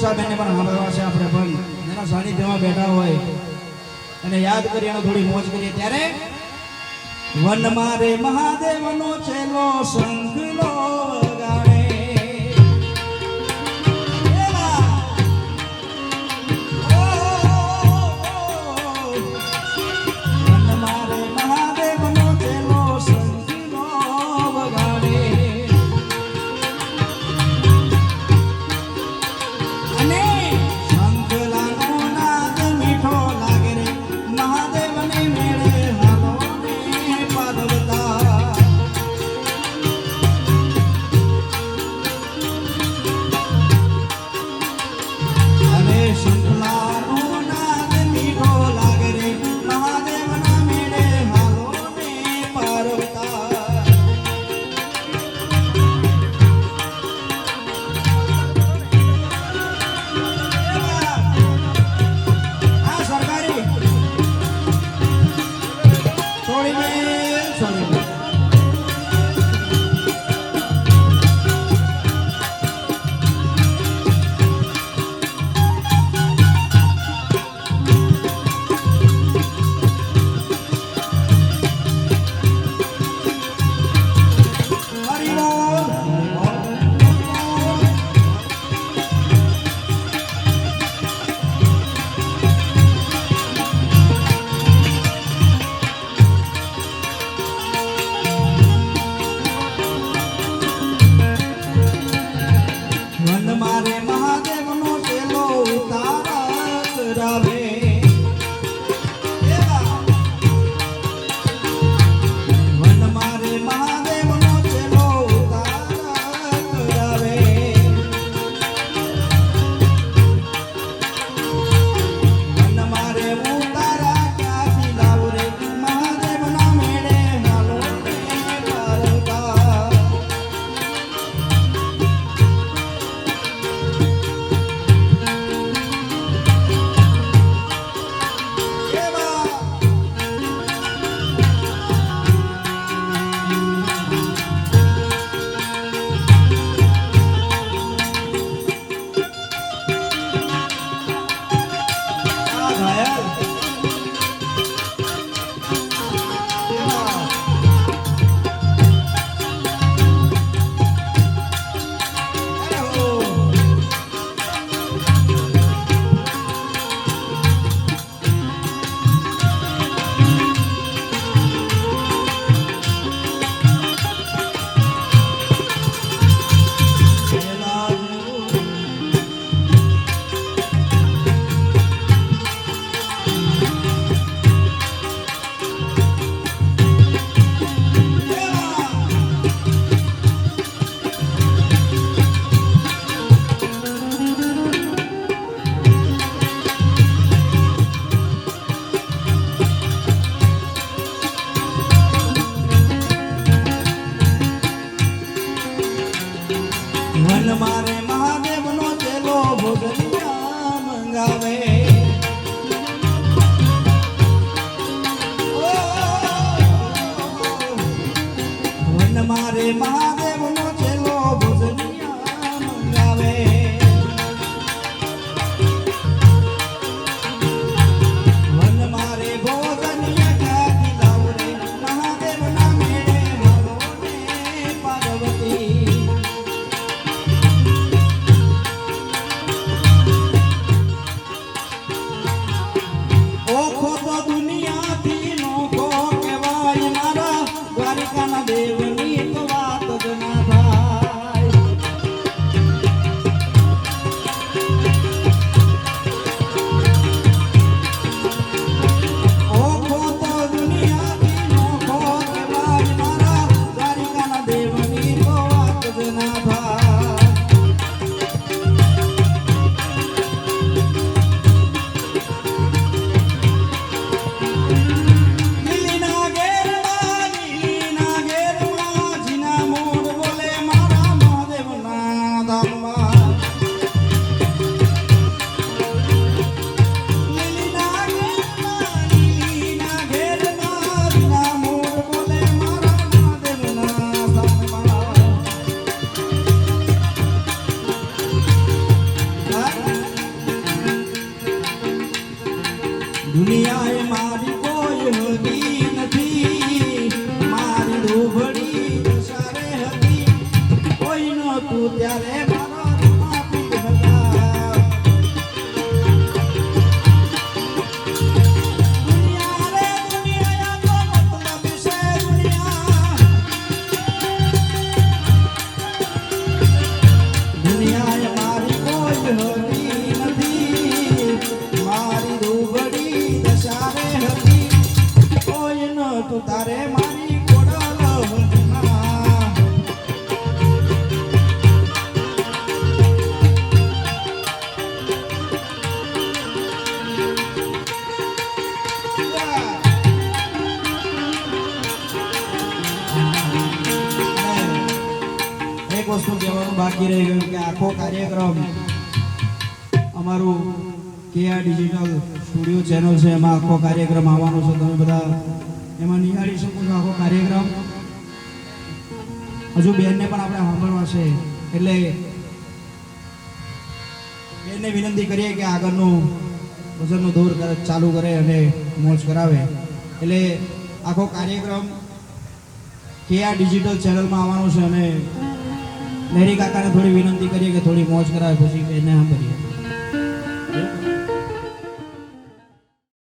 ઉષાબેનને પણ સાંભળવા છે આપણે પણ. એના સાનિધ્યમાં બેઠા હોય. અને યાદ કરી એને થોડી મોજ કરીએ. ત્યારે વનમાં રે મહાદેવનો છેલ્લો શંખલો કોઈ તારે મારી વસ્તુ કહેવાનું બાકી રહી ગયું કે આખો કાર્યક્રમ અમારું કેઆર ડિજિટલ સ્ટુડિયો ચેનલ છે, એમાં આખો કાર્યક્રમ આવવાનો છે. તમે બધા એમાં નિહાળી શકું છું આખો કાર્યક્રમ. હજુ બેનને પણ આપણે સાંભળવા છે. એટલે બેનને વિનંતી કરીએ કે આગળનું ભજનનો દોર ચાલુ કરે અને મોજ કરાવે. એટલે આખો કાર્યક્રમ કે આ ડિજિટલ ચેનલમાં આવવાનો છે અને લહેરી કાકાને થોડી વિનંતી કરીએ કે થોડી મોજ કરાવે, પછી એને સાંભળીએ.